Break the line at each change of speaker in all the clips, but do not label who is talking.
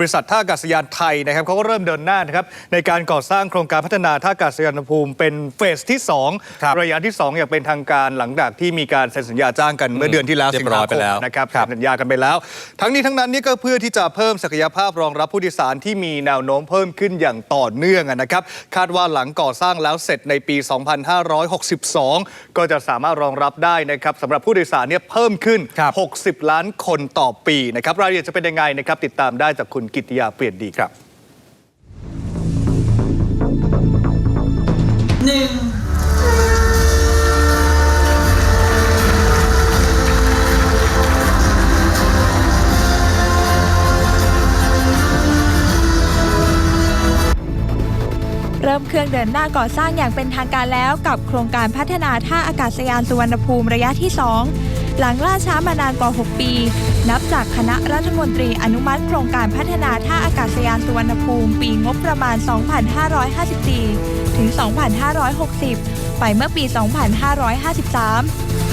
บริษัทท่าอากาศยานไทยนะครับเขาก็เริ่มเดินหน้านะครับในการก่อสร้างโครงการพัฒนาท่าอากาศยานภูมิเป็นเฟสที่
ครับ
2ระยะที่ 2 อย่างเป็นทางการหลังจากที่มีการเซ็นสัญญาจ้างกันเมื่อเดือนที่แล้ว
เรียบร้อยไปแล้ว
สิงหาคมนะครับ
ครับ
เซ็นสัญญากันไปแล้ว ทั้งนี้ทั้งนั้นนี่ก็เพื่อที่จะเพิ่มศักยภาพรองรับผู้โดยสารที่มีแนวโน้มเพิ่มขึ้นอย่างต่อเนื่องอะนะครับคาดว่าหลังก่อสร้างแล้วเสร็จในปี 2562 ก็จะสามารถรองรับได้นะครับสำหรับผู้โดยสารเนี่ยเพิ่มขึ้น
ครับ
60 ล้านคนต่อปีนะครับรายละเอียดจะเป็นยังไงนะครับติดตามได้จากคุณกิตติยาเปลี่ยนดีครับ
หนึ่ง
เริ่มเครื่องเดินหน้าก่อสร้างอย่างเป็นทางการแล้วกับโครงการพัฒนาท่าอากาศยานสุวรรณภูมิระยะที่ 2 หลังล่าช้ามานานกว่า 6 ปี นับจากคณะรัฐมนตรีอนุมัติโครงการพัฒนาท่าอากาศยานสุวรรณภูมิ ปีงบประมาณ 2554 ถึง 2560 ไปเมื่อปี 2553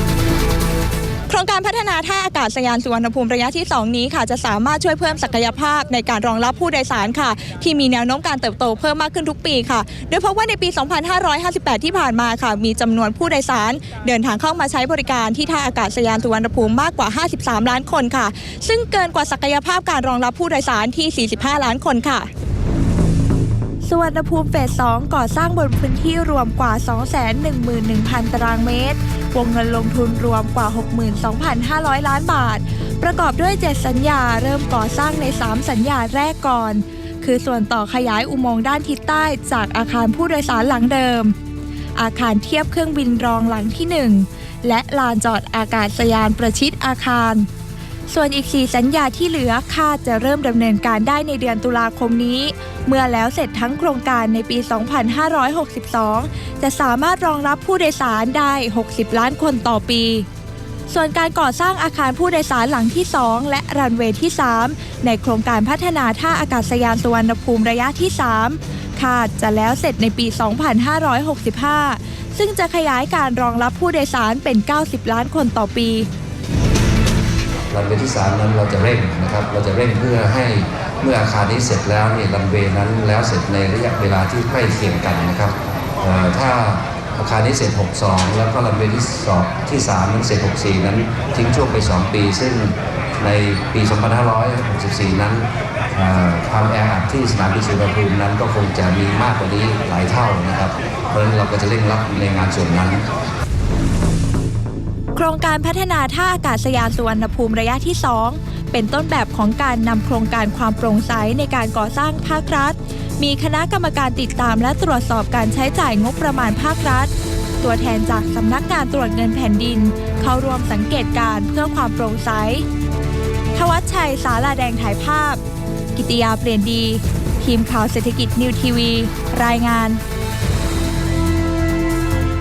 ครงการพัฒนาท่าอากาศยานสุวรรณภูมิระยะที่ 2 นี้ค่ะจะสามารถช่วยเพิ่มศักยภาพในการรองรับผู้โดยสารค่ะ ที่มีแนวโน้มการเติบโตเพิ่มมากขึ้นทุกปีค่ะ โดยเพราะว่าในปี 2558 ที่ผ่านมาค่ะ มีจำนวนผู้โดยสาร เดินทางเข้ามาใช้บริการที่ท่าอากาศยานสุวรรณภูมิมากกว่า 53 ล้านคนค่ะ ซึ่งเกินกว่าศักยภาพการรองรับผู้โดยสารที่ 45 ล้านคนค่ะ สุวรรณภูมิเฟส 2 ก่อสร้างบนพื้นที่รวมกว่า 211,000 ตารางเมตร วงเงินลงทุนรวมกว่า 62,500 ล้านบาท ประกอบด้วย 7 สัญญาเริ่มก่อสร้างใน 3 สัญญาแรกก่อน คือส่วนต่อขยายอุโมงค์ด้านทิศใต้จากอาคารผู้โดยสารหลังเดิม อาคารเทียบเครื่องบินรองหลังที่ 1 และลานจอดอากาศยานประชิดอาคาร ส่วนอีก 4 สัญญาที่เหลือคาดจะเริ่มดำเนินการได้ในเดือนตุลาคมนี้ เมื่อแล้วเสร็จทั้งโครงการในปี 2562 จะสามารถรองรับผู้โดยสารได้ 60 ล้านคนต่อปีส่วนการก่อสร้างอาคารผู้โดยสารหลังที่ 2 และรันเวย์ที่ 3 ในโครงการพัฒนาท่าอากาศยานสุวรรณภูมิระยะที่ 3 คาดจะแล้วเสร็จในปี 2565 ซึ่งจะขยายการรองรับผู้โดยสารเป็น 90 ล้านคนต่อปี
รันเวย์ที่ 3 นั้นเราจะเร่งนะครับเราจะเร่งเพื่อให้เมื่ออาคารนี้เสร็จแล้วเนี่ยรันเวย์นั้นแล้วเสร็จในระยะเวลาที่ใกล้เคียงกันนะครับถ้าอาคารนี้เสร็จ 62 แล้วก็รันเวย์ที่สองที่3นั้นเสร็จ 64 นั้นทิ้งช่วงไป 2 ปี ซึ่งในปี 2564 นั้นเอ่อความแออัดที่สนามบินสุวรรณภูมินั้นก็คงจะมีมากกว่านี้หลายเท่านะครับ เพราะฉะนั้นเราก็จะเร่งรัดในงานส่วนนั้น
โครงการพัฒนาท่าอากาศยานสุวรรณภูมิระยะที่ 2 เป็นต้นแบบของการนำโครงการความโปร่งใสในการก่อสร้างภาครัฐ มีคณะกรรมการติดตามและตรวจสอบการใช้จ่ายงบประมาณภาครัฐ ตัวแทนจากสำนักงานตรวจเงินแผ่นดิน เข้าร่วมสังเกตการเพื่อความโปร่งใสทวัชชัยสาลาแดงถ่ายภาพ กิติยาเปลี่ยนดี ทีมข่าวเศรษฐกิจนิวทีวี รายงาน